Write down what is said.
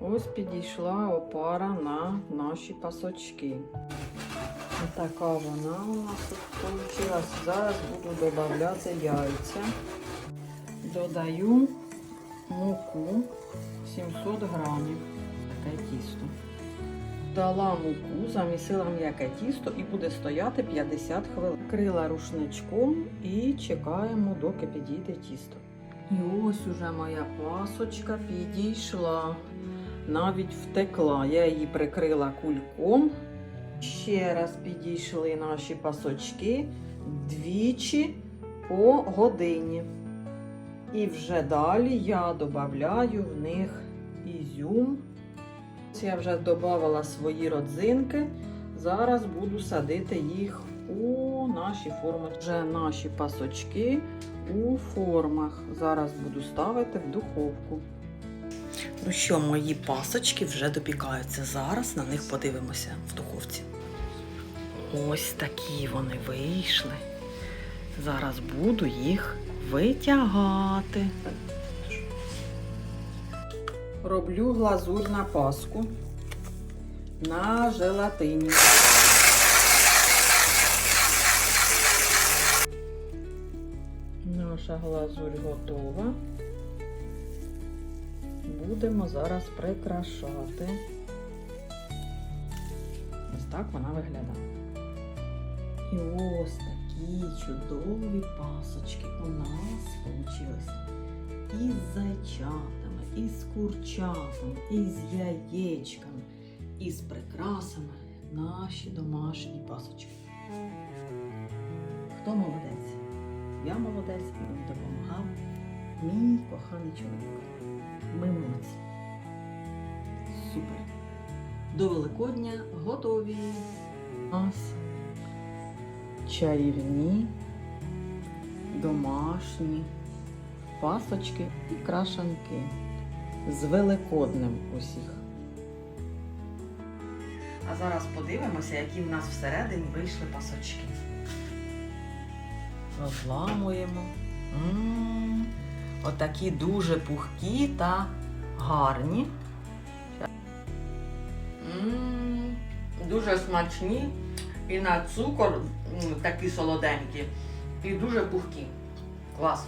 Ось підійшла опара на наші пасочки. Така вона у нас тут вийшла. Зараз буду додавати яйця. Додаю муку 700 грамів. Таке тісто. Дала муку, замісила м'яке тісто і буде стояти 50 хвилин. Крила рушничком і чекаємо, доки підійде тісто. І ось уже моя пасочка підійшла. Навіть втекла. Я її прикрила кульком. Ще раз підійшли наші пасочки двічі по годині. І вже далі я додаю в них ізюм. Я вже додавала свої родзинки. Зараз буду садити їх у наші форми. Вже наші пасочки у формах. Зараз буду ставити в духовку. Ну що, мої пасочки вже допікаються. Зараз на них подивимося в духовці. Ось такі вони вийшли. Зараз буду їх витягати. Роблю глазурь на паску на желатині. Наша глазурь готова. Будемо зараз прикрашати. Ось так вона виглядає. І ось такі чудові пасочки у нас вийшли. Із зайчатами, із курчатами, із яєчками, із прикрасами наші домашні пасочки. Хто молодець? Я молодець, мені допомагав мій коханий чоловік. Ми молодці. Супер. До Великодня готові. Ось чарівні, домашні пасочки і крашанки з Великоднем усіх. А зараз подивимося, які в нас всередині вийшли пасочки. Розламуємо. М, Отакі дуже пухкі та гарні. Дуже смачні і на цукор такі солоденькі, і дуже пухкі. Клас.